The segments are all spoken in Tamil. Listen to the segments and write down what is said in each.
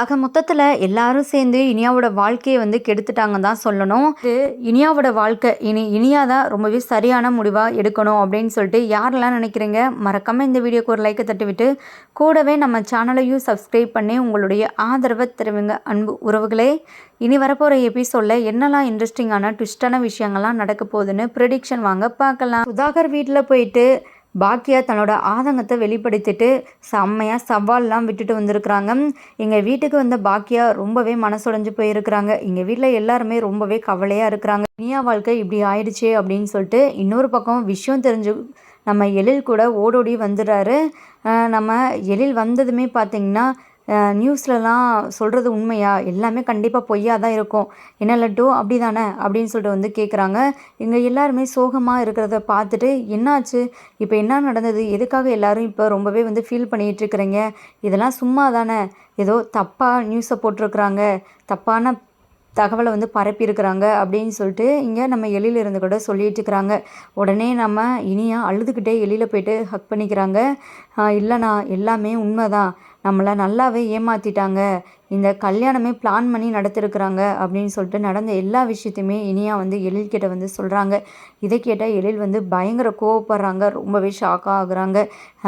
ஆக மொத்தத்தில் எல்லாரும் சேர்ந்து இனியாவோட வாழ்க்கையை வந்து கெடுத்துட்டாங்க தான் சொல்லணும். இது இனியாவோட வாழ்க்கை. இனி இனியா தான் ரொம்பவே சரியான முடிவாக எடுக்கணும் அப்படின்னு சொல்லிட்டு யாரெல்லாம் நினைக்கிறீங்க மறக்காமல் இந்த வீடியோக்கு ஒரு லைக்கை தட்டிவிட்டு கூடவே நம்ம சேனலையும் சப்ஸ்கிரைப் பண்ணி உங்களுடைய ஆதரவை தருவீங்க. அன்பு உறவுகளே இனி வரப்போகிற எபிசோடில் என்னெல்லாம் இன்ட்ரெஸ்டிங்கான ட்விஸ்டான விஷயங்கள்லாம் நடக்க போகுதுன்னு ப்ரெடிக்ஷன் வாங்க பார்க்கலாம். சுதாகர் வீட்டில் போயிட்டு பாக்கியா தன்னோட ஆதங்கத்தை வெளிப்படுத்திட்டு செம்மையாக சவால்லாம் விட்டுட்டு வந்திருக்கிறாங்க. எங்கள் வீட்டுக்கு வந்த பாக்கியா ரொம்பவே மனசுடைஞ்சு போயிருக்கிறாங்க. எங்கள் வீட்டில் எல்லாருமே ரொம்பவே கவலையாக இருக்கிறாங்க. இனியா வாழ்க்கை இப்படி ஆயிடுச்சே அப்படின்னு சொல்லிட்டு இன்னொரு பக்கம் விஷயம் தெரிஞ்சு நம்ம எழில் கூட ஓடோடி வந்துடுறாரு. நம்ம எழில் வந்ததுமே பார்த்திங்கன்னா நியூஸ்லலாம் சொல்கிறது உண்மையா? எல்லாமே கண்டிப்பாக பொய்யாக தான் இருக்கும். என்ன லட்டு? அப்படி தானே அப்படின்னு சொல்லிட்டு வந்து கேட்குறாங்க இங்கே எல்லாருமே சோகமாக இருக்கிறத பார்த்துட்டு என்னாச்சு? இப்போ என்ன நடந்தது? எதுக்காக எல்லோரும் இப்போ ரொம்பவே வந்து ஃபீல் பண்ணிகிட்டு இருக்கிறீங்க? இதெல்லாம் சும்மா தானே ஏதோ தப்பாக நியூஸை போட்டிருக்குறாங்க. தப்பான தகவலை வந்து பரப்பியிருக்கிறாங்க அப்படின்னு சொல்லிட்டு இங்கே நம்ம எழில இருந்து கூட சொல்லிட்டு இருக்கிறாங்க. உடனே நம்ம இனியா அழுதுகிட்டே எழில போயிட்டு ஹக் பண்ணிக்கிறாங்க. இல்லைண்ணா எல்லாமே உண்மைதான். நம்மளை நல்லாவே ஏமாற்றிட்டாங்க இந்த கல்யாணமே பிளான் பண்ணி நடத்திருக்கிறாங்க அப்படின்னு சொல்லிட்டு நடந்த எல்லா விஷயத்தையுமே இனியா வந்து எழில்கிட்ட வந்து சொல்கிறாங்க இதை கேட்டால் எழில் வந்து பயங்கர கோவப்படுறாங்க. ரொம்பவே ஷாக்காக ஆகுறாங்க.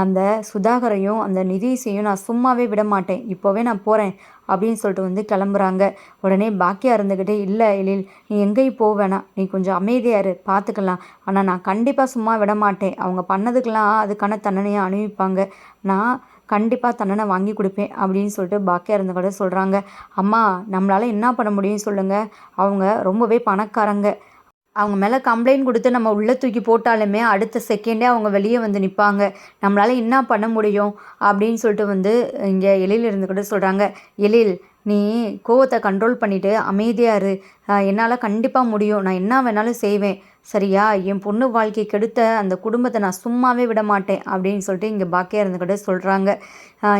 அந்த சுதாகரையும் அந்த நிதிஷையும் நான் சும்மாவே விட மாட்டேன். இப்போவே நான் போகிறேன் அப்படின்னு சொல்லிட்டு வந்து கிளம்புறாங்க. உடனே பாக்கியா இருந்துக்கிட்டே இல்லை எழில் நீ எங்கேயும் போக வேணாம். நீ கொஞ்சம் அமைதியாக இரு. பார்த்துக்கலாம் ஆனால் நான் கண்டிப்பாக சும்மா விட மாட்டேன். அவங்க பண்ணதுக்கெல்லாம் அதுக்கான தண்டனையை அனுபவிப்பாங்க நான் கண்டிப்பாக தண்டனை வாங்கி கொடுப்பேன் அப்படின்னு சொல்லிட்டு பாக்கியா இருந்த கூட சொல்கிறாங்க அம்மா நம்மளால் என்ன பண்ண முடியும் சொல்லுங்கள் அவங்க ரொம்பவே பணக்காரங்க. அவங்க மேலே கம்ப்ளைண்ட் கொடுத்து நம்ம உள்ளே தூக்கி போட்டாலுமே அடுத்த செகண்டே அவங்க வெளியே வந்து நிற்பாங்க நம்மளால் என்ன பண்ண முடியும் அப்படின்னு சொல்லிட்டு வந்து இங்கே எழில் இருந்து கூட சொல்கிறாங்க எழில் நீ கோவத்தை கண்ட்ரோல் பண்ணிவிட்டு அமைதியாக இரு. என்னால் கண்டிப்பாக முடியும். நான் என்ன வேணாலும் செய்வேன். சரியா என் பொண்ணு வாழ்க்கை கெடுத்த அந்த குடும்பத்தை நான் சும்மாவே விட மாட்டேன் அப்படின்னு சொல்லிட்டு இங்கே பாக்கியா இருந்துக்கிட்ட சொல்கிறாங்க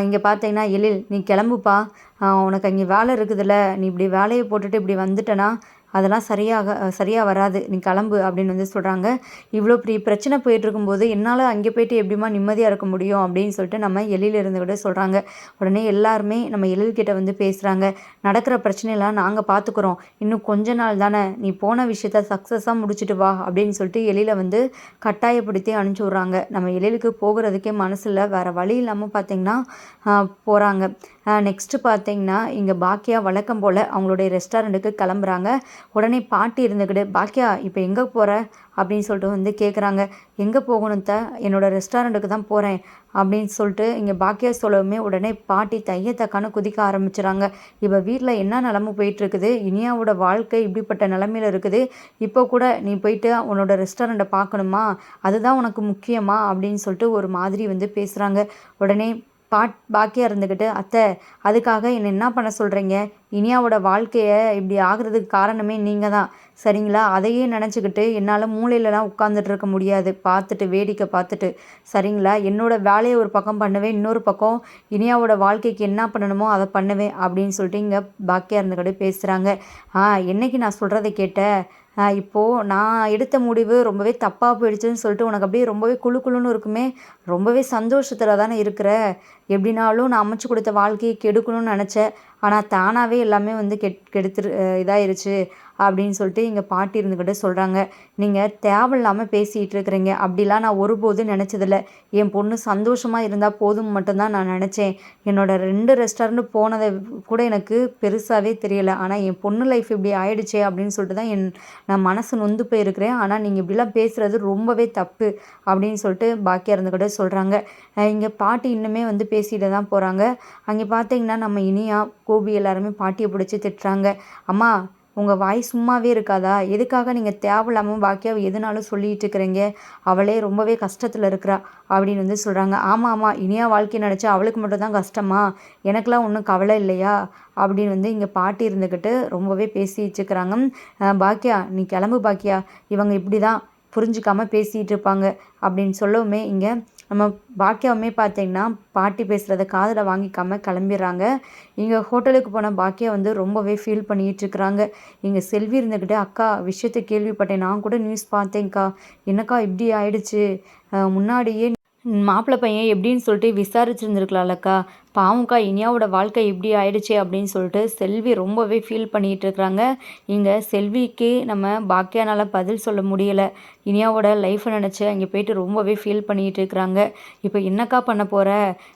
இங்கே பார்த்தீங்கன்னா எழில் நீ கிளம்புப்பா. உனக்கு அங்கே வேலை இருக்குதுல்ல நீ இப்படி வேலையை போட்டுட்டு இப்படி வந்துட்டனா அதெல்லாம் சரியாக சரியாக வராது. நீ கிளம்பு அப்படின்னு வந்து சொல்கிறாங்க இவ்வளோ பெரிய பிரச்சனை போயிட்டுருக்கும்போது என்னால் அங்கே போயிட்டு எப்படிமா நிம்மதியாக இருக்க முடியும் அப்படின்னு சொல்லிட்டு நம்ம எழில் இருந்து கூட சொல்கிறாங்க உடனே எல்லாருமே நம்ம எழில்கிட்ட வந்து பேசுகிறாங்க நடக்கிற பிரச்சனையெல்லாம் நாங்கள் பார்த்துக்குறோம் இன்னும் கொஞ்ச நாள் தானே. நீ போன விஷயத்த சக்ஸஸாக முடிச்சுட்டு வா அப்படின்னு சொல்லிட்டு எழில வந்து கட்டாயப்படுத்தி அனுப்பிச்சி விட்றாங்க. நம்ம எழிலுக்கு போகிறதுக்கே மனசில் வேறு வழி இல்லாமல் பார்த்திங்கன்னா போகிறாங்க நெக்ஸ்ட்டு பார்த்தீங்கன்னா இங்கே பாக்கியா வழக்கம் போல் அவங்களுடைய ரெஸ்டாரண்ட்டுக்கு கிளம்புறாங்க. உடனே பாட்டி இருந்துக்கிட்டு பாக்கியா இப்போ எங்கே போகிற அப்படின்னு சொல்லிட்டு வந்து கேட்குறாங்க எங்கே போகணும் த? என்னோடய ரெஸ்டாரண்ட்டுக்கு தான் போகிறேன் அப்படின்னு சொல்லிட்டு இங்கே பாக்கியா சொல்லவுமே உடனே பாட்டி தையத்தக்கான குதிக்க ஆரம்பிச்சுறாங்க. இப்போ வீட்டில் என்ன நிலமை போயிட்டுருக்குது? இனியாவோட வாழ்க்கை இப்படிப்பட்ட நிலமையில இருக்குது. இப்போ கூட நீ போயிட்டு உன்னோட ரெஸ்டாரண்ட்டை பார்க்கணுமா அதுதான் உனக்கு முக்கியமா? அப்படின்னு சொல்லிட்டு ஒரு மாதிரி வந்து பேசுகிறாங்க உடனே பாட் பாக்கியாக இருந்துக்கிட்டு அத்தை அதுக்காக என்னை என்ன பண்ண சொல்கிறீங்க இனியாவோட வாழ்க்கையை இப்படி ஆகுறதுக்கு காரணமே நீங்கள் தான். சரிங்களா? அதையே நினச்சிக்கிட்டு என்னால் மூளையிலலாம் உட்காந்துட்டு இருக்க முடியாது. பார்த்துட்டு வேடிக்கை பார்த்துட்டு. சரிங்களா? என்னோடய வேலையை ஒரு பக்கம் பண்ணுவேன் இன்னொரு பக்கம் இனியாவோட வாழ்க்கைக்கு என்ன பண்ணணுமோ அதை பண்ணுவேன் அப்படின்னு சொல்லிட்டு இங்கே பாக்கியாக இருந்துக்கிட்டு பேசுகிறாங்க ஆ என்னைக்கு நான் சொல்கிறத கேட்ட? இப்போது நான் எடுத்த முடிவு ரொம்பவே தப்பாக போயிடுச்சுன்னு சொல்லிட்டு உனக்கு அப்படியே ரொம்பவே குழு குழுன்னு இருக்குமே. ரொம்பவே சந்தோஷத்தில் தானே இருக்கிற. எப்படினாலும் நான் அமைச்சு கொடுத்த வாழ்க்கையை கெடுக்கணும்னு நினச்சேன். ஆனால் தானாகவே எல்லாமே வந்து கெட் கெடுத்துரு இதாயிருச்சு. அப்படின்னு சொல்லிட்டு இங்கே பாட்டி இருந்துக்கிட்டே சொல்கிறாங்க நீங்கள் தேவையில்லாமல் பேசிகிட்டு இருக்கிறீங்க. அப்படிலாம் நான் ஒருபோதும் நினச்சதில்ல. என் பொண்ணு சந்தோஷமாக இருந்தால் போதும் மட்டும்தான் நான் நினச்சேன். என்னோடய ரெண்டு ரெஸ்டாரண்ட் போனதை கூட எனக்கு பெருசாகவே தெரியலை. ஆனால் என் பொண்ணு லைஃப் இப்படி ஆயிடுச்சே அப்படின்னு சொல்லிட்டு தான் என் நான் மனசு நொந்து போயிருக்கிறேன். ஆனால் நீங்கள் இப்படிலாம் பேசுகிறது ரொம்பவே தப்பு அப்படின்னு சொல்லிட்டு பாக்கியாக இருந்துக்கிட்ட சொல்கிறாங்க இங்கே பாட்டி இன்னுமே வந்து பேசிகிட்டு தான் போகிறாங்க அங்கே பார்த்தீங்கன்னா நம்ம இனியா கோபி எல்லாருமே பாட்டியை பிடிச்சி திட்டுறாங்க. அம்மா உங்கள் வாய் சும்மாவே இருக்காதா? எதுக்காக நீங்கள் தேவையில்லாமல் பாக்கியாவை எதுனாலும் சொல்லிகிட்டு இருக்கிறீங்க? அவளே ரொம்பவே கஷ்டத்தில் இருக்கிறா அப்படின்னு வந்து சொல்கிறாங்க ஆமாம் ஆமாம் இனியா வாழ்க்கை நினச்சா அவளுக்கு மட்டும் தான் கஷ்டமா? எனக்கெலாம் ஒன்றும் கவலை இல்லையா? அப்படின்னு வந்து இங்கே பாட்டி இருந்துக்கிட்டு ரொம்பவே பேசி வச்சுக்கிறாங்க பாக்கியா நீ கிளம்பு பாக்கியா இவங்க இப்படி தான் புரிஞ்சிக்காமல் பேசிகிட்டு இருப்பாங்க அப்படின்னு சொல்லவுமே இங்கே நம்ம பாக்கியாவுமே பார்த்தீங்கன்னா பாட்டி பேசுகிறத காதில் வாங்கிக்காமல் கிளம்பிடுறாங்க. இங்கே ஹோட்டலுக்கு போன பாக்கியா வந்து ரொம்பவே ஃபீல் பண்ணிகிட்ருக்குறாங்க இங்கே செல்வி இருந்துக்கிட்டு அக்கா விஷயத்தை கேள்விப்பட்டேன். நான் கூட நியூஸ் பார்த்தேன்க்கா. என்னக்கா இப்படி ஆயிடுச்சு? முன்னாடியே மாப்பிள்ளை பையன் எப்படின்னு சொல்லிட்டு விசாரிச்சுருந்துருக்கலாம்லக்கா. பாவம்க்கா இனியாவோட வாழ்க்கை இப்படி ஆயிடுச்சு அப்படின்னு சொல்லிட்டு செல்வி ரொம்பவே ஃபீல் பண்ணிகிட்டு இருக்கிறாங்க. இங்கே செல்விக்கு நம்ம பாக்கியானால் பதில் சொல்ல முடியலை. இனியாவோட லைஃப்பை நினச்சி அங்கே போயிட்டு ரொம்பவே ஃபீல் பண்ணிகிட்டு இருக்கிறாங்க. இப்போ என்னக்கா பண்ண போகிற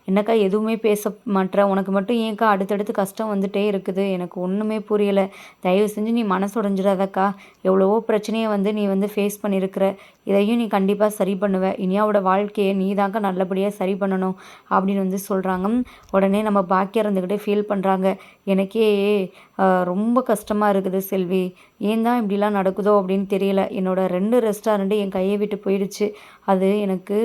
என்னக்கா எதுவுமே பேச மாட்டேற உனக்கு மட்டும் ஏன்க்கா அடுத்தடுத்து கஷ்டம் வந்துட்டே இருக்குது? எனக்கு ஒன்றுமே புரியலை. தயவு செஞ்சு நீ மனசு உடஞ்சிடாதக்கா எவ்வளவோ பிரச்சனையை வந்து நீ வந்து ஃபேஸ் பண்ணியிருக்கிற இதையும் நீ கண்டிப்பாக சரி பண்ணுவ. இனியாவோட வாழ்க்கையை நீ தாங்க நல்லபடியாக சரி பண்ணணும் அப்படின்னு வந்து சொல்கிறாங்க உடனே நம்ம பாக்கியம் இருந்துக்கிட்டே ஃபீல் பண்ணுறாங்க எனக்கே ரொம்ப கஷ்டமாக இருக்குது செல்வி. ஏன் தான் இப்படிலாம் நடக்குதோ அப்படின்னு தெரியல. என்னோடய ரெண்டு ரெஸ்டாரண்ட்டு என் கையை விட்டு போயிடுச்சு. அது எனக்கு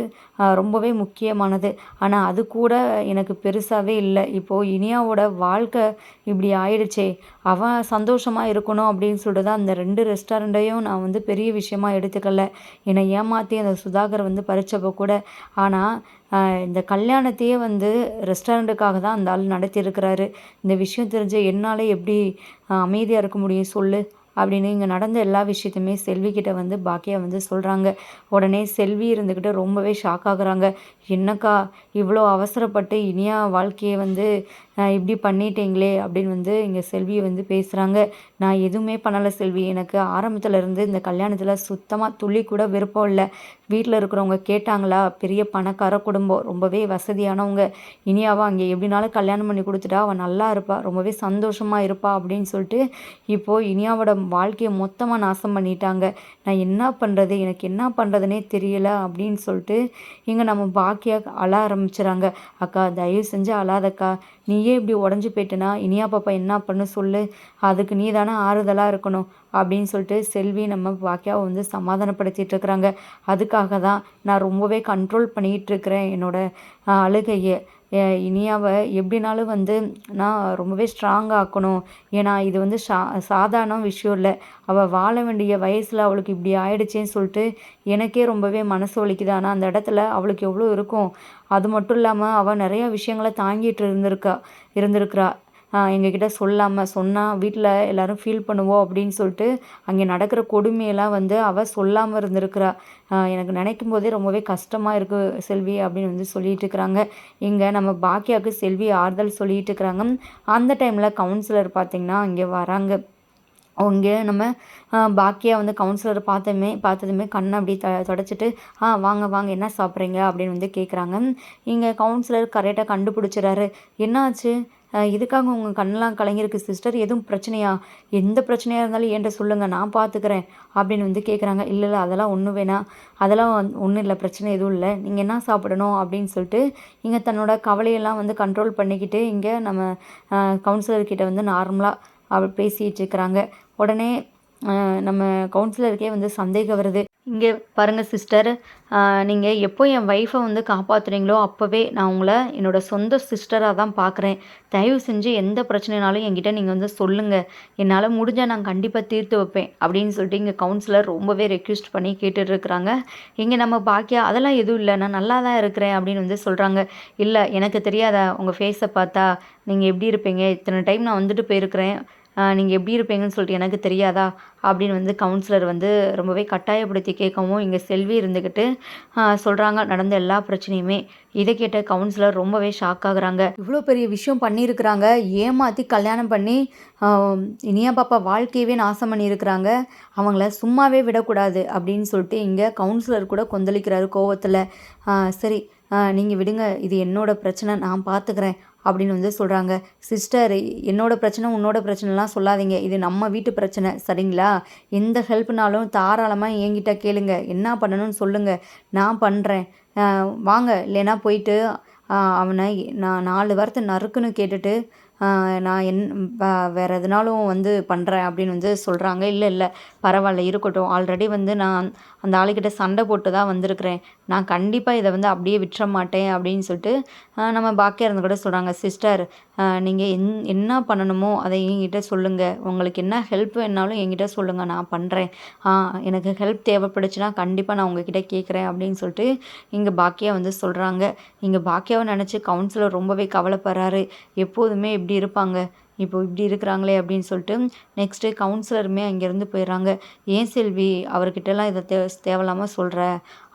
ரொம்பவே முக்கியமானது. ஆனால் அது கூட எனக்கு பெருசாகவே இல்லை. இப்போது இனியாவோட வாழ்க்கை இப்படி ஆயிடுச்சே அவன் சந்தோஷமாக இருக்கணும் அப்படின்னு சொல்லிட்டு தான் அந்த ரெண்டு ரெஸ்டாரண்ட்டையும் நான் வந்து பெரிய விஷயமா எடுத்துக்கல. என்னை ஏமாற்றி அந்த சுதாகர் வந்து பறிச்சப்போ கூட. ஆனால் இந்த கல்யாணத்தையே வந்து ரெஸ்டாரண்ட்டுக்காக தான் அந்த ஆள் நடத்தியிருக்கிறாரு. இந்த விஷயம் தெரிஞ்ச என்னால் எப்படி அமைதியாக இருக்க முடியும்? சொல்லு. அப்படின்னு இங்கே நடந்த எல்லா விஷயத்தையுமே செல்விக்கிட்ட வந்து பாக்கியா வந்து சொல்கிறாங்க உடனே செல்வி இருந்துக்கிட்டு ரொம்பவே ஷாக் ஆகுறாங்க. என்னக்கா இவ்வளோ அவசரப்பட்டு இனியா வாழ்க்கையை வந்து இப்படி பண்ணிட்டீங்களே அப்படின்னு வந்து இங்கே செல்வி வந்து பேசுகிறாங்க நான் எதுவுமே பண்ணலை செல்வி. எனக்கு ஆரம்பத்தில் இருந்து இந்த கல்யாணத்தில் சுத்தமாக துளி கூட விருப்பம் இல்லை. வீட்டில் இருக்கிறவங்க கேட்டாங்களா? பெரிய பணக்கார குடும்பம். ரொம்பவே வசதியானவங்க. இனியாவா அங்கே எப்படினாலும் கல்யாணம் பண்ணி கொடுத்துட்டா அவள் நல்லா இருப்பா. ரொம்பவே சந்தோஷமாக இருப்பா அப்படின்னு சொல்லிட்டு இப்போது இனியாவோட வாழ்க்கையை மொத்தமாக நாசம் பண்ணிட்டாங்க. நான் என்ன பண்ணுறது எனக்கு என்ன பண்ணுறதுனே தெரியல அப்படின்னு சொல்லிட்டு இங்கே நம்ம பா பாக்கியா அழ ஆரம்பிச்சுறாங்க. அக்கா தயவு செஞ்சு அழாதக்கா. நீயே இப்படி உடஞ்சி போயிட்டனா இனியா பாப்பா என்ன பண்ணு சொல்லு. அதுக்கு நீ தானே ஆறுதலாக இருக்கணும் அப்படின்னு சொல்லிட்டு செல்வி நம்ம வாக்கியாவை வந்து சமாதானப்படுத்திட்டு இருக்கிறாங்க. அதுக்காக தான் நான் ரொம்பவே கண்ட்ரோல் பண்ணிகிட்டு இருக்கிறேன் என்னோட அழுகையை. இனியாவை எப்படினாலும் வந்து நான் ரொம்பவே ஸ்ட்ராங் ஆக்கணும். ஏன்னா இது வந்து சா சாதாரண விஷயம் இல்லை. அவள் வாழ வேண்டிய வயசில் அவளுக்கு இப்படி ஆயிடுச்சேன்னு சொல்லிட்டு எனக்கே ரொம்பவே மனசு வலிக்குது. ஆனால் அந்த இடத்துல அவளுக்கு எவ்வளோ இருக்கும்? அது மட்டும் இல்லாமல் அவள் நிறையா விஷயங்களை தாங்கிட்டு இருந்திருக்கா இருந்திருக்கிறா. எங்ககிட்ட சொல்லாமல் சொன்னால் வீட்டில் எல்லோரும் ஃபீல் பண்ணுவோம் அப்படின்னு சொல்லிட்டு அங்கே நடக்கிற கொடுமையெல்லாம் வந்து அவள் சொல்லாமல் இருந்திருக்கிறா. எனக்கு நினைக்கும் போதே ரொம்பவே கஷ்டமாக இருக்குது செல்வி அப்படின்னு வந்து சொல்லிட்டு இருக்கிறாங்க. இங்கே நம்ம பாக்கியாவுக்கு செல்வி ஆறுதல் சொல்லிட்டு இருக்கிறாங்க. அந்த டைமில் கவுன்சிலர் பார்த்திங்கன்னா இங்கே வராங்க. அவங்க நம்ம பாக்கியா வந்து கவுன்சிலர் பார்த்ததுமே பார்த்ததுமே கண்ணை அப்படி த தொடச்சிட்டு ஆ வாங்க வாங்க என்ன சாப்பிட்றீங்க? அப்படின்னு வந்து கேட்குறாங்க இங்கே கவுன்சிலர் கரெக்டாக கண்டுபிடிச்சிறாரு என்னாச்சு? இதுக்காக உங்கள் கண்ணெலாம் கலைஞருக்கு சிஸ்டர் எதுவும் பிரச்சனையா? எந்த பிரச்சனையாக இருந்தாலும் என்கிட்ட சொல்லுங்கள் நான் பார்த்துக்கிறேன் அப்படின்னு வந்து கேட்குறாங்க இல்லை இல்லை அதெல்லாம் ஒன்றும் வேணாம். அதெல்லாம் ஒன்றும் இல்லை பிரச்சனை எதுவும் இல்லை. நீங்கள் என்ன சாப்பிடணும் அப்படின்னு சொல்லிட்டு இங்கே தன்னோட கவலையெல்லாம் வந்து கண்ட்ரோல் பண்ணிக்கிட்டு இங்கே நம்ம கவுன்சிலர்கிட்ட வந்து நார்மலாக அவள் பேசிகிட்டு இருக்கிறாங்க. உடனே நம்ம கவுன்சிலருக்கே வந்து சந்தேகம் வருது. இங்கே பாருங்கள் சிஸ்டர் நீங்கள் எப்போ என் ஒய்ஃபை வந்து காப்பாற்றுறீங்களோ அப்போவே நான் உங்களை என்னோடய சொந்த சிஸ்டராக தான் பார்க்குறேன் தயவு செஞ்சு எந்த பிரச்சனைனாலும் என்கிட்ட நீங்கள் வந்து சொல்லுங்கள் என்னால் முடிஞ்சால் நான் கண்டிப்பாக தீர்த்து வைப்பேன் அப்படின்னு சொல்லிட்டு இங்கே கவுன்சிலர் ரொம்பவே ரெக்வெஸ்ட் பண்ணி கேட்டுட்ருக்குறாங்க இங்கே நம்ம பாக்கியா அதெல்லாம் எதுவும் இல்லை. நான் நல்லா தான் இருக்கிறேன் அப்படின்னு வந்து சொல்கிறாங்க இல்லை எனக்கு தெரியாதா? உங்கள் ஃபேஸை பார்த்தா நீங்கள் எப்படி இருப்பீங்க? இத்தனை டைம் நான் வந்துட்டு போயிருக்கிறேன். நீங்கள் எப்படி இருப்பீங்கன்னு சொல்லிட்டு எனக்கு தெரியாதா? அப்படின்னு வந்து கவுன்சிலர் வந்து ரொம்பவே கட்டாயப்படுத்தி கேட்கவும் இங்கே செல்வி இருந்துக்கிட்டு சொல்கிறாங்க நடந்த எல்லா பிரச்சனையுமே. இதை கேட்ட கவுன்சிலர் ரொம்பவே ஷாக் ஆகுறாங்க. இவ்வளோ பெரிய விஷயம் பண்ணியிருக்கிறாங்க. ஏமாற்றி கல்யாணம் பண்ணி இனியா பாப்பா வாழ்க்கையவே நாசம் பண்ணியிருக்கிறாங்க. அவங்கள சும்மாவே விடக்கூடாது அப்படின்னு சொல்லிட்டு இங்கே கவுன்சிலர் கூட கொந்தளிக்கிறாரு கோவத்தில். சரி நீங்கள் விடுங்க. இது என்னோடய பிரச்சனை. நான் பார்த்துக்கிறேன் அப்படின்னு வந்து சொல்கிறாங்க சிஸ்டர் என்னோடய பிரச்சனை உன்னோட பிரச்சனைலாம் சொல்லாதீங்க. இது நம்ம வீட்டு பிரச்சனை சரிங்களா? எந்த ஹெல்ப்னாலும் தாராளமாக என்கிட்ட கேளுங்க. என்ன பண்ணணும்னு சொல்லுங்கள் நான் பண்ணுறேன் வாங்க. இல்லைன்னா போயிட்டு அவனை நான் நாலு வாரத்தை நறுக்குன்னு கேட்டுட்டு நான் என் வேறு எதுனாலும் வந்து பண்ணுறேன் அப்படின்னு வந்து சொல்கிறாங்க இல்லை இல்லை. பரவாயில்ல இருக்கட்டும். ஆல்ரெடி வந்து நான் அந்த ஆளுக்கிட்ட சண்டை போட்டு தான் வந்திருக்கிறேன். நான் கண்டிப்பாக இதை வந்து அப்படியே விட்டுற மாட்டேன் அப்படின்னு சொல்லிட்டு நம்ம பாக்கியா இருந்து கூட சொல்கிறாங்க சிஸ்டர் நீங்கள் என் என்ன பண்ணணுமோ அதை என்கிட்ட சொல்லுங்கள் உங்களுக்கு என்ன ஹெல்ப் வேணாலும் என்கிட்ட சொல்லுங்கள் நான் பண்ணுறேன் எனக்கு ஹெல்ப் தேவைப்படுச்சுன்னா கண்டிப்பாக நான் உங்ககிட்ட கேட்குறேன் அப்படின்னு சொல்லிட்டு இங்கே பாக்கியா வந்து சொல்கிறாங்க இங்கே பாக்கியாவை நினச்சி கவுன்சிலர் ரொம்பவே கவலைப்படுறாரு. எப்போதுமே இப்படி இருப்பாங்க. இப்போ இப்படி இருக்கிறாங்களே அப்படின்னு சொல்லிட்டு நெக்ஸ்ட்டு கவுன்சிலருமே அங்கேருந்து போயிடுறாங்க. ஏன் செல்வி அவர்கிட்டலாம் இதை தே தேவையில்லாமல் சொல்கிற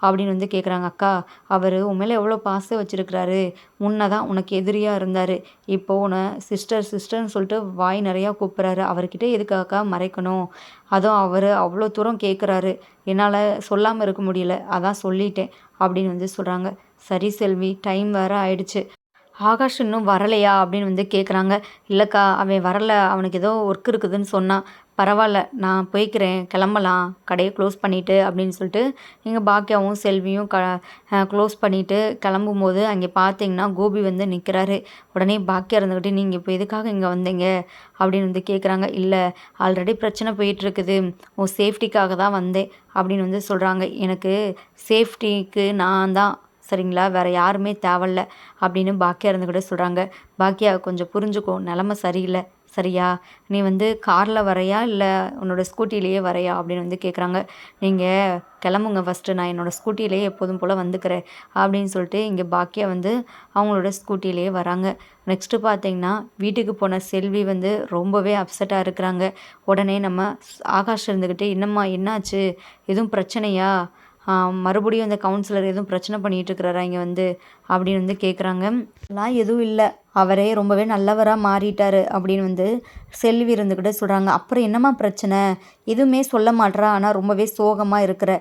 அப்படின்னு வந்து கேட்குறாங்க அக்கா அவர் உன் மேலே எவ்வளோ பாசம் வச்சுருக்கிறாரு. முன்ன தான் உனக்கு எதிரியாக இருந்தார். இப்போ உன்னை சிஸ்டர் சிஸ்டர்னு சொல்லிட்டு வாய் நிறையா கூப்பிட்றாரு. அவர்கிட்ட எதுக்காக மறைக்கணும்? அதுவும் அவர் அவ்வளோ தூரம் கேட்குறாரு என்னால் சொல்லாமல் இருக்க முடியல. அதான் சொல்லிட்டேன். அப்படின்னு வந்து சொல்கிறாங்க சரி செல்வி டைம் வேறு ஆயிடுச்சு. ஆகாஷ் இன்னும் வரலையா அப்படின்னு வந்து கேட்குறாங்க இல்லைக்கா அவன் வரல அவனுக்கு ஏதோ ஒர்க் இருக்குதுன்னு சொன்னான் பரவாயில்ல நான் போய்க்கிறேன் கிளம்பலாம் கடையை க்ளோஸ் பண்ணிவிட்டு அப்படின்னு சொல்லிட்டு எங்கள் பாக்கியாவும் செல்வியும் க க்ளோஸ் பண்ணிவிட்டு கிளம்பும்போது அங்கே பார்த்தீங்கன்னா கோபி வந்து நிற்கிறாரு உடனே பாக்கியா இருந்துக்கிட்டு நீங்கள் இப்போ எதுக்காக இங்கே வந்தீங்க? அப்படின்னு வந்து கேட்குறாங்க இல்லை ஆல்ரெடி பிரச்சனை போயிட்டுருக்குது. உன் சேஃப்டிக்காக தான் வந்தேன். அப்படின்னு வந்து சொல்கிறாங்க எனக்கு சேஃப்டிக்கு நான் தான் சரிங்களா? வேறு யாருமே தேவையில்ல அப்படின்னு பாக்கியா இருந்து கூட சொல்கிறாங்க பாக்கியா கொஞ்சம் புரிஞ்சுக்கோ. நிலமை சரியில்லை. சரியா? நீ வந்து காரில் வரையா? இல்லை உன்னோட ஸ்கூட்டிலேயே வரையா? அப்படின்னு வந்து கேட்குறாங்க நீங்கள் கிளம்புங்க ஃபஸ்ட்டு நான் என்னோடய ஸ்கூட்டிலேயே எப்போதும் போல் வந்துக்கிறேன் அப்படின்னு சொல்லிட்டு இங்கே பாக்கியா வந்து அவங்களோட ஸ்கூட்டிலேயே வராங்க. நெக்ஸ்ட்டு பார்த்தீங்கன்னா வீட்டுக்கு போன செல்வி வந்து ரொம்பவே அப்செட்டாக இருக்கிறாங்க. உடனே நம்ம ஆகாஷ் இருந்துக்கிட்டு என்னம்மா என்னாச்சு? எதுவும் பிரச்சனையா? மறுபடியும் அந்த கவுன்சிலர் எதுவும் பிரச்சனை பண்ணிகிட்டு இருக்கிறாரா? இங்கே வந்து அப்படின்னு வந்து கேட்குறாங்க எல்லாம் எதுவும் இல்லை. அவரே ரொம்பவே நல்லவராக மாறிட்டார் அப்படின்னு வந்து செல்வி இருந்துக்கிட்ட சொல்கிறாங்க அப்புறம் என்னம்மா பிரச்சனை? எதுவுமே சொல்ல மாட்றா. ஆனால் ரொம்பவே சோகமாக இருக்கிற.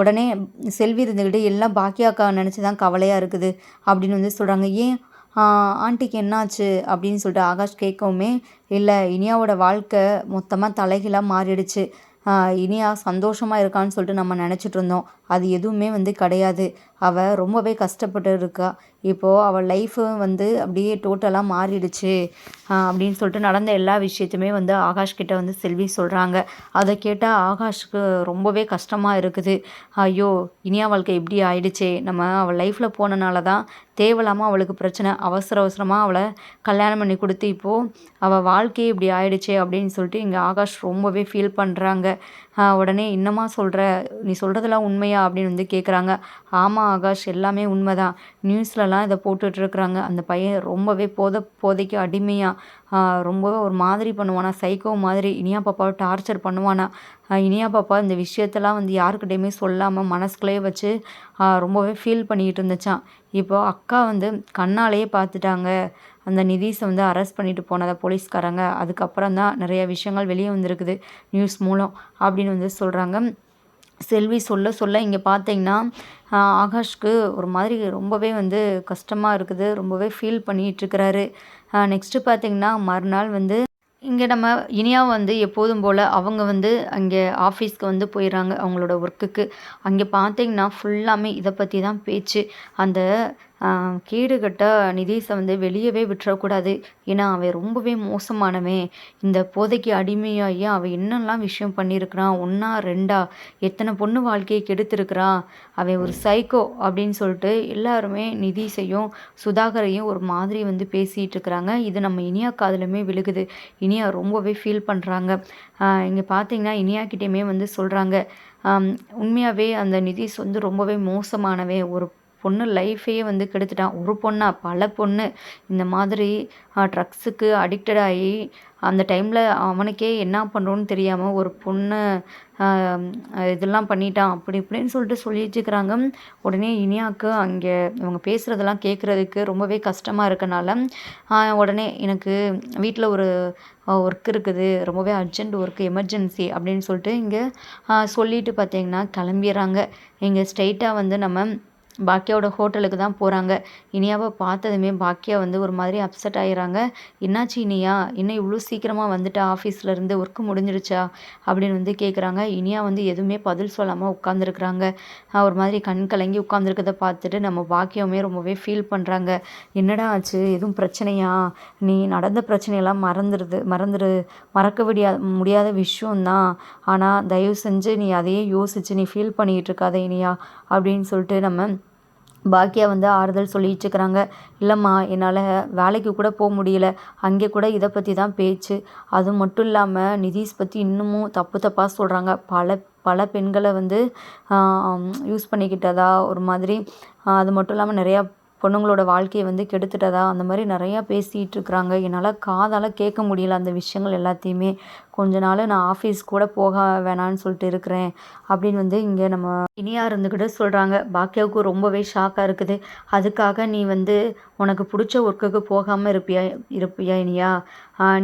உடனே செல்வி இருந்துக்கிட்டு எல்லாம் பாக்கியாக்கா நினச்சி தான் கவலையாக இருக்குது அப்படின்னு வந்து சொல்கிறாங்க ஏன்? ஆண்டிக்கு என்னாச்சு? அப்படின்னு சொல்லிட்டு ஆகாஷ் கேட்கவுமே இல்லை இனியாவோட வாழ்க்கை மொத்தமாக தலைகீழாக மாறிடுச்சு. இனியா சந்தோஷமாக இருக்கான்னு சொல்லிட்டு நம்ம நினச்சிட்டு இருந்தோம். அது எதுவுமே வந்து கிடையாது. அவள் ரொம்பவே கஷ்டப்பட்டு இருக்கா. இப்போது அவள் லைஃப்பும் வந்து அப்படியே டோட்டலாக மாறிடுச்சு அப்படின்னு சொல்லிட்டு நடந்த எல்லா விஷயத்தையுமே வந்து ஆகாஷ்கிட்ட வந்து செல்வி சொல்கிறாங்க அதை கேட்டால் ஆகாஷ்க்கு ரொம்பவே கஷ்டமாக இருக்குது. ஐயோ இனியா வாழ்க்கை இப்படி ஆயிடுச்சே. நம்ம அவள் லைஃப்பில் போனனால தான் தேவையில்லாமல் அவளுக்கு பிரச்சனை. அவசர அவசரமாக அவளை கல்யாணம் பண்ணி கொடுத்து இப்போது அவள் வாழ்க்கையே இப்படி ஆயிடுச்சே அப்படின்னு சொல்லிட்டு இங்கே ஆகாஷ் ரொம்பவே ஃபீல் பண்ணுறாங்க உடனே இன்னமா சொல்கிற நீ சொல்கிறதெல்லாம் உண்மையாக உண்மையா அப்படின்னு வந்து கேட்குறாங்க ஆமாம் ஆகாஷ் எல்லாமே உண்மை தான் நியூஸ்லலாம் இதை போட்டுட்ருக்குறாங்க. அந்த பையன் ரொம்பவே போத போதைக்கு அடிமையாக ரொம்பவே ஒரு மாதிரி பண்ணுவானா சைக்கோ மாதிரி. இனியா பாப்பாவை டார்ச்சர் பண்ணுவானா. இனியா பாப்பா இந்த விஷயத்தெல்லாம் வந்து யாருக்கிட்டையுமே சொல்லாமல் மனசுக்குள்ளேயே வச்சு ரொம்பவே ஃபீல் பண்ணிக்கிட்டு இருந்துச்சான் இப்போ அக்கா வந்து கண்ணாலேயே பார்த்துட்டாங்க அந்த நிதீஷை வந்து அரெஸ்ட் பண்ணிட்டு போனதை போலீஸ்காரங்க. அதுக்கப்புறம் தான் நிறைய விஷயங்கள் வெளியே வந்திருக்குது நியூஸ் மூலம் அப்படின்னு வந்து சொல்கிறாங்க செல்வி சொல்ல சொல்ல இங்கே பார்த்தீங்கன்னா ஆகாஷ்க்கு ஒரு மாதிரி ரொம்பவே வந்து கஷ்டமாக இருக்குது. ரொம்பவே ஃபீல் பண்ணிகிட்ருக்கிறாரு நெக்ஸ்ட்டு பார்த்திங்கன்னா மறுநாள் வந்து இங்கே நம்ம இனியா வந்து எப்போதும் போல் அவங்க வந்து அங்கே ஆஃபீஸ்க்கு வந்து போயிடுறாங்க அவங்களோட ஒர்க்குக்கு அங்கே பார்த்தீங்கன்னா ஃபுல்லாமே இதை பற்றி தான் பேச்சு. அந்த கேடுகட்ட நிதீஷை வந்து வெளியவே விட்டுறக்கூடாது. ஏன்னா அவன் ரொம்பவே மோசமானவன். இந்த போதைக்கு அடிமையாகி அவன் என்னெல்லாம் விஷயம் பண்ணியிருக்கிறான்? ஒன்றா ரெண்டா? எத்தனை பொண்ணு வாழ்க்கையை கெடுத்துருக்கிறான்? அவன் ஒரு சைக்கோ அப்படின்னு சொல்லிட்டு எல்லாருமே நிதீஷையும் சுதாகரையும் ஒரு மாதிரி வந்து பேசிகிட்டு இருக்கிறாங்க இது நம்ம இனியா காதலுமே விழுகுது. இனியா ரொம்பவே ஃபீல் பண்ணுறாங்க இங்கே பார்த்தீங்கன்னா இனியாக்கிட்டேயுமே வந்து சொல்கிறாங்க உண்மையாகவே அந்த நிதிஷ் வந்து ரொம்பவே மோசமானவே ஒரு பொண்ணு லைஃபையே வந்து கெடுத்துட்டான். ஒரு பொண்ணா பல பொண்ணு. இந்த மாதிரி ட்ரக்ஸுக்கு அடிக்டட் ஆகி அந்த டைமில் அவனுக்கே என்ன பண்ணுறோன்னு தெரியாமல் ஒரு பொண்ணு இதெல்லாம் பண்ணிட்டான். அப்படி இப்படின்னு சொல்லிட்டு சொல்லிட்டுருக்கிறாங்க உடனே இனியாவுக்கு அங்கே இவங்க பேசுகிறதெல்லாம் கேட்குறதுக்கு ரொம்பவே கஷ்டமாக இருக்கனால உடனே எனக்கு வீட்டில் ஒரு ஒர்க் இருக்குது. ரொம்பவே அர்ஜென்ட் ஒர்க்கு எமர்ஜென்சி அப்படின்னு சொல்லிட்டு இங்கே சொல்லிட்டு பார்த்தீங்கன்னா கிளம்பிடுறாங்க. இங்கே ஸ்ட்ரைட்டாக வந்து நம்ம பாக்கியாவோட ஹோட்டலுக்கு தான் போகிறாங்க இனியாவை பார்த்ததுமே பாக்கியா வந்து ஒரு மாதிரி அப்செட் ஆகிறாங்க என்னாச்சு இனியா? இன்னும் இவ்வளோ சீக்கிரமாக வந்துட்டு? ஆஃபீஸ்லேருந்து ஒர்க்கு முடிஞ்சிருச்சா அப்படின்னு வந்து கேட்குறாங்க இனியா வந்து எதுவுமே பதில் சொல்லாமல் உட்காந்துருக்குறாங்க ஒரு மாதிரி கண் கலங்கி உட்காந்துருக்கத பார்த்துட்டு நம்ம பாக்கியமே ரொம்பவே ஃபீல் பண்ணுறாங்க என்னடா ஆச்சு? எதுவும் பிரச்சனையா? நீ நடந்த பிரச்சனையெல்லாம் மறந்துடுது மறந்துடு மறக்க முடியாத முடியாத விஷயம்தான். ஆனால் தயவு செஞ்சு நீ அதையே யோசிச்சு நீ ஃபீல் பண்ணிகிட்டு இருக்காத இனியா அப்படின்னு சொல்லிட்டு நம்ம பாக்கியா வந்து ஆறுதல் சொல்லிட்டுருக்குறாங்க. இல்லைம்மா என்னால் வேலைக்கு கூட போக முடியல. அங்கே கூட இதை பற்றி தான் பேச்சு. அது மட்டும் இல்லாமல் நிதிஷ் பற்றி இன்னமும் தப்பு தப்பாக சொல்கிறாங்க பல பல பெண்களை வந்து யூஸ் பண்ணிக்கிட்டதா ஒரு மாதிரி. அது மட்டும் இல்லாமல் நிறையா பொண்ணுங்களோட வாழ்க்கையை வந்து கெடுத்துட்டதா? அந்த மாதிரி நிறையா பேசிகிட்டு இருக்கிறாங்க என்னால் காதால் கேட்க முடியல அந்த விஷயங்கள் எல்லாத்தையுமே. கொஞ்ச நாள் நான் ஆஃபீஸ் கூட போக வேணான்னு சொல்லிட்டு இருக்கிறேன். அப்படின்னு வந்து இங்கே நம்ம இனியா இருந்துக்கிட்டு சொல்கிறாங்க பாக்கியாவுக்கு ரொம்பவே ஷாக்காக இருக்குது. அதுக்காக நீ வந்து உனக்கு பிடிச்ச ஒர்க்குக்கு போகாமல் இருப்பியா இருப்பியா இனியா?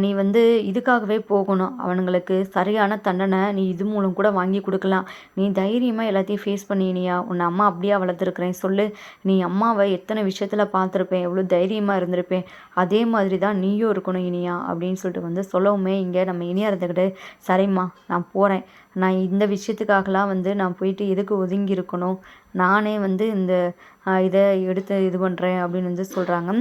நீ வந்து இதுக்காகவே போகணும். அவனுங்களுக்கு சரியான தண்டனை நீ இது மூலம் கூட வாங்கி கொடுக்கலாம். நீ தைரியமாக எல்லாத்தையும் ஃபேஸ் பண்ணி இனியா. உன்னை அம்மா அப்படியே வளர்த்துருக்குறேன். சொல்லு. நீ அம்மாவை எத்தனை விஷயத்தில் பார்த்துருப்பேன்? எவ்வளோ தைரியமாக இருந்திருப்பேன்? அதே மாதிரி தான் நீயும் இருக்கணும் இனியா அப்படின்னு சொல்லிட்டு வந்து சொல்லவுமே இங்கே நம்ம இனியா எடுத்துக்கிட்டு சரிம்மா நான் போகிறேன் நான் இந்த விஷயத்துக்காகலாம் வந்து நான் போயிட்டு எதுக்கு ஒதுங்கி இருக்கணும் நானே வந்து இந்த இதை எடுத்து இது பண்ணுறேன் அப்படின்னு வந்து சொல்கிறாங்க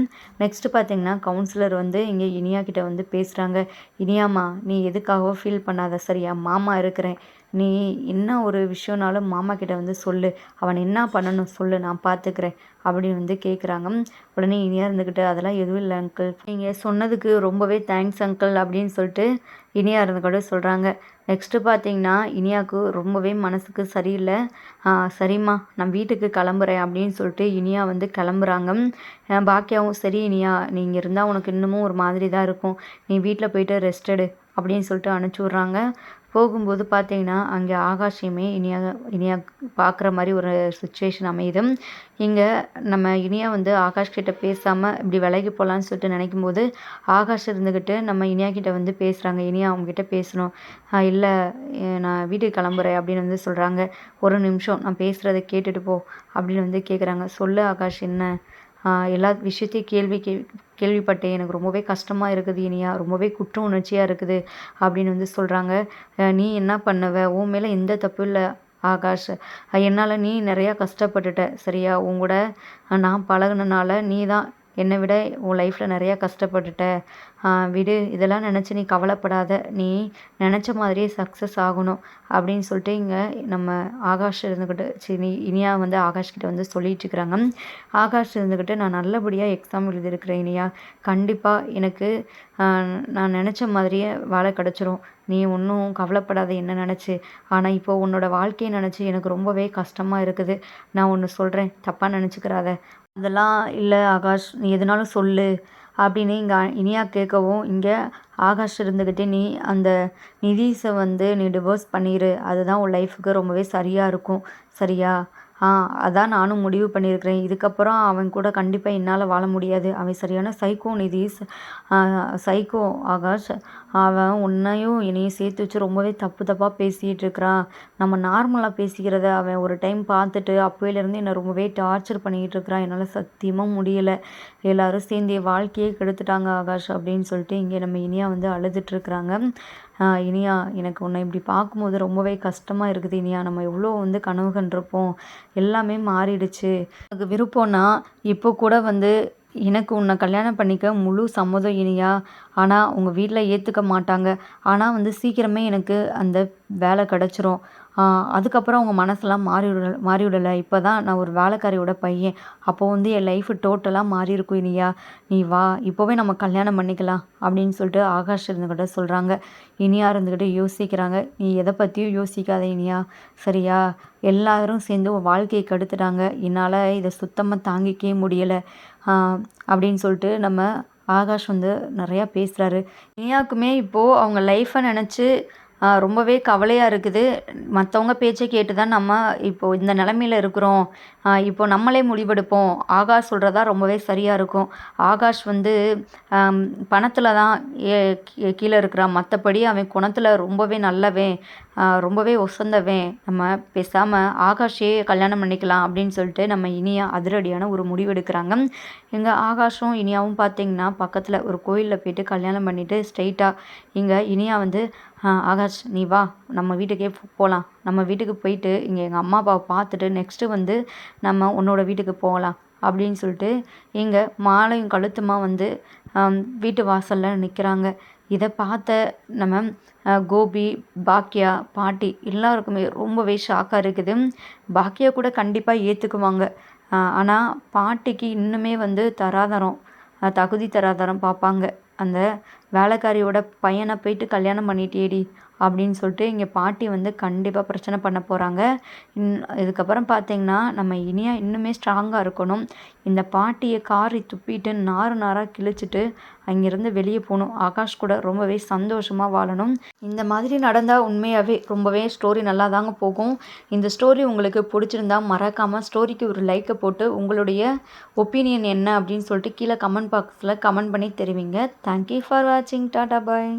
நெக்ஸ்ட்டு பார்த்தீங்கன்னா கவுன்சிலர் வந்து இங்கே இனியா கிட்ட வந்து பேசுகிறாங்க இனியாம்மா நீ எதுக்காகவோ ஃபீல் பண்ணாத. சரியா மாமா இருக்கிறேன். நீ என்ன ஒரு விஷயம்னாலும் மாமா கிட்ட வந்து சொல்லு. அவன் என்ன பண்ணணும் சொல்லு நான் பார்த்துக்கிறேன் அப்படின்னு வந்து கேட்குறாங்க உடனே இனியா இருந்துக்கிட்டு அதெல்லாம் எதுவும் இல்லை அங்கிள் நீங்கள் சொன்னதுக்கு ரொம்பவே தேங்க்ஸ் அங்கிள் அப்படின்னு சொல்லிட்டு இனியா இருந்துக்கிட்டு சொல்கிறாங்க நெக்ஸ்ட்டு பார்த்தீங்கன்னா இனியாவுக்கு ரொம்பவே மனசுக்கு சரியில்லை. சரிம்மா நான் வீட்டுக்கு கிளம்புறேன் அப்படின்னு சொல்லிட்டு இனியா வந்து கிளம்புறாங்க. பாக்கியாவும் சரி இனியா நீங்கள் இருந்தால் உனக்கு இன்னமும் ஒரு மாதிரி தான் இருக்கும். நீ வீட்டில் போயிட்டு ரெஸ்ட் எடு அப்படின்னு சொல்லிட்டு அனுப்பிச்சி விட்றாங்க. போகும்போது பார்த்தீங்கன்னா அங்கே ஆகாஷையுமே இனியா இனியா பார்க்குற மாதிரி ஒரு சுச்சுவேஷன் அமையுது. இங்கே நம்ம இனியா வந்து ஆகாஷ் கிட்ட பேசாமல் இப்படி விலகி போகலான்னு சொல்லிட்டு நினைக்கும் போது ஆகாஷ் இருந்துக்கிட்டு நம்ம இனியா கிட்ட வந்து பேசுகிறாங்க இனியா அவங்ககிட்ட பேசணும். இல்லை நான் வீட்டுக்கு கிளம்புறேன் அப்படின்னு வந்து சொல்கிறாங்க ஒரு நிமிஷம் நான் பேசுகிறத கேட்டுட்டு போ அப்படின்னு வந்து கேட்குறாங்க சொல்லு ஆகாஷ் என்ன? எல்லா விஷயத்தையும் கேள்வி கே கேள்விப்பட்டேன். எனக்கு ரொம்பவே கஷ்டமாக இருக்குது இனியா. ரொம்பவே குற்ற உணர்ச்சியாக இருக்குது அப்படின்னு வந்து சொல்கிறாங்க நீ என்ன பண்ணுவ? உன் மேலே எந்த தப்பும் இல்லை ஆகாஷ். என்னால் நீ நிறையா கஷ்டப்பட்டுட்ட சரியா? உன் கூட நான் பழகுனனால நீ தான் என்னை விட உன் லைஃப்பில் நிறையா கஷ்டப்பட்டுட்ட. விடு இதெல்லாம் நினச்சி நீ கவலைப்படாத. நீ நினச்ச மாதிரியே சக்ஸஸ் ஆகணும் அப்படின்னு சொல்லிட்டு இங்கே நம்ம ஆகாஷ் இருந்துக்கிட்டு சரி இனியா வந்து ஆகாஷ்கிட்ட வந்து சொல்லிட்டு இருக்கிறாங்க. ஆகாஷ் இருந்துக்கிட்டு நான் நல்லபடியாக எக்ஸாம் எழுதியிருக்கிறேன் இனியா. கண்டிப்பாக எனக்கு நான் நினச்ச மாதிரியே வேலை கிடச்சிரும். நீ ஒன்றும் கவலைப்படாத என்ன நினச்சி. ஆனால் இப்போ உன்னோட வாழ்க்கையை நினச்சி எனக்கு ரொம்பவே கஷ்டமாக இருக்குது. நான் ஒன்று சொல்கிறேன் தப்பாக நினச்சிக்கிறாத. அதெல்லாம் இல்லை ஆகாஷ் நீ எதுனாலும் சொல்லு அப்படின்னு இங்கே இனியா கேட்கவும் இங்கே ஆகாஷ் இருந்துக்கிட்டே நீ அந்த நிதிஷை வந்து நீ டிவோர்ஸ் பண்ணிடு அதுதான் உன் லைஃபுக்கு ரொம்பவே சரியாக இருக்கும். சரியா? அதான் நானும் முடிவு பண்ணியிருக்கிறேன். இதுக்கப்புறம் அவன் கூட கண்டிப்பாக என்னால் வாழ முடியாது. அவன் சரியான சைக்கோ நிதி சைக்கோ ஆகாஷ். அவன் உன்னையும் என்னையும் சேர்த்து வச்சு ரொம்பவே தப்பு தப்பாக பேசிகிட்டு இருக்கிறான். நம்ம நார்மலாக பேசிக்கிறத அவன் ஒரு டைம் பார்த்துட்டு அப்போயிலேருந்து என்னை ரொம்பவே டார்ச்சர் பண்ணிக்கிட்டு இருக்கிறான். என்னால் சத்தியமாக முடியலை. எல்லோரும் சேர்ந்து வாழ்க்கையே கெடுத்துட்டாங்க ஆகாஷ் அப்படின்னு சொல்லிட்டு இங்கே நம்ம இனியா வந்து அழுதுட்ருக்குறாங்க இனியா எனக்கு உன்னை இப்படி பார்க்கும்போது ரொம்பவே கஷ்டமாக இருக்குது இனியா. நம்ம எவ்வளோ வந்து கனவு கண்டிருப்போம். எல்லாமே மாறிடுச்சு. எனக்கு விருப்பம்னா இப்போ கூட வந்து எனக்கு உன்னை கல்யாணம் பண்ணிக்க முழு சம்மதம் இனியா. ஆனால் உங்கள் வீட்டில் ஏற்றுக்க மாட்டாங்க. ஆனால் வந்து சீக்கிரமே எனக்கு அந்த வேலை கிடச்சிரும். அதுக்கப்புறம் அவங்க மனசெல்லாம் மாறி மாறிவிடலை இப்போ தான் நான் ஒரு வேலைக்காரியோட பையன். அப்போ வந்து என் லைஃபு டோட்டலாக மாறி இருக்கும் இனியா. நீ வா இப்போவே நம்ம கல்யாணம் பண்ணிக்கலாம் அப்படின்னு சொல்லிட்டு ஆகாஷ் இருந்துக்கிட்ட சொல்கிறாங்க இனியா இருந்துக்கிட்டு யோசிக்கிறாங்க. நீ எதை பற்றியும் யோசிக்காத இனியா. சரியா? எல்லாரும் சேர்ந்து வாழ்க்கையை கெடுத்துட்டாங்க. என்னால் இதை சுத்தமாக தாங்கிக்கவே முடியலை அப்படின்னு சொல்லிட்டு நம்ம ஆகாஷ் வந்து நிறையா பேசுகிறாரு இனியாவுக்குமே இப்போது அவங்க லைஃப்பை நினச்சி ரொம்பவே கவலையாக இருக்குது. மற்றவங்க பேச்சை கேட்டு தான் நம்ம இப்போது இந்த நிலமையில இருக்கிறோம். இப்போ நம்மளே முடிவெடுப்போம். ஆகாஷ் சொல்கிறதா ரொம்பவே சரியாக இருக்கும். ஆகாஷ் வந்து பணத்தில் தான் கீழே இருக்கிறான். மற்றபடி அவன் குணத்தில் ரொம்பவே நல்லவன். ரொம்பவே ஒசந்தவன். நம்ம பேசாமல் ஆகாஷே கல்யாணம் பண்ணிக்கலாம் அப்படின்னு சொல்லிட்டு நம்ம இனியா அதிரடியான ஒரு முடிவு எடுக்கிறாங்க எங்கள் ஆகாஷும் இனியாவும் பார்த்தீங்கன்னா பக்கத்தில் ஒரு கோயிலில் போயிட்டு கல்யாணம் பண்ணிவிட்டு ஸ்ட்ரைட்டாக இங்கே இனியா வந்து ஆகாஷ் நீ வா. நம்ம வீட்டுக்கே போகலாம் நம்ம வீட்டுக்கு போயிட்டு இங்கே எங்கள் அம்மா அப்பாவை பார்த்துட்டு நெக்ஸ்ட்டு வந்து நம்ம உன்னோட வீட்டுக்கு போகலாம். அப்படின்னு சொல்லிட்டு இங்கே மாலையும் கழுத்துமா வந்து வீட்டு வாசலில் நிற்கிறாங்க இதை பார்த்த நம்ம கோபி பாக்கியா பாட்டி எல்லாருக்குமே ரொம்பவே ஷாக்காக இருக்குது. பாக்கியா கூட கண்டிப்பாக ஏற்றுக்குவாங்க ஆனால் பாட்டிக்கு இன்னுமே வந்து தராதரம் தகுதி தராதரம் பார்ப்பாங்க. அந்த வேலைக்காரியோட பையனை போயிட்டு கல்யாணம் பண்ணிட்டேடி அப்படின்னு சொல்லிட்டு இங்கே பாட்டி வந்து கண்டிப்பாக பிரச்சனை பண்ண போகிறாங்க இன் இதுக்கப்புறம் பார்த்தீங்கன்னா நம்ம இனியா இன்னுமே ஸ்ட்ராங்காக இருக்கணும். இந்த பாட்டியை காரி துப்பிட்டு நாறு நாராக கிழிச்சிட்டு அங்கேருந்து வெளியே போகணும். ஆகாஷ் கூட ரொம்பவே சந்தோஷமாக வாழணும். இந்த மாதிரி நடந்தால் உண்மையாகவே ரொம்பவே ஸ்டோரி நல்லா தாங்க போகும். இந்த ஸ்டோரி உங்களுக்கு பிடிச்சிருந்தா மறக்காமல் ஸ்டோரிக்கு ஒரு லைக்கை போட்டு உங்களுடைய ஒப்பீனியன் என்ன அப்படின்னு சொல்லிட்டு கீழே கமெண்ட் பாக்ஸில் கமெண்ட் பண்ணி தெரிவிங்க. தேங்க்யூ ஃபார் வாட்சிங் டாடா பாய்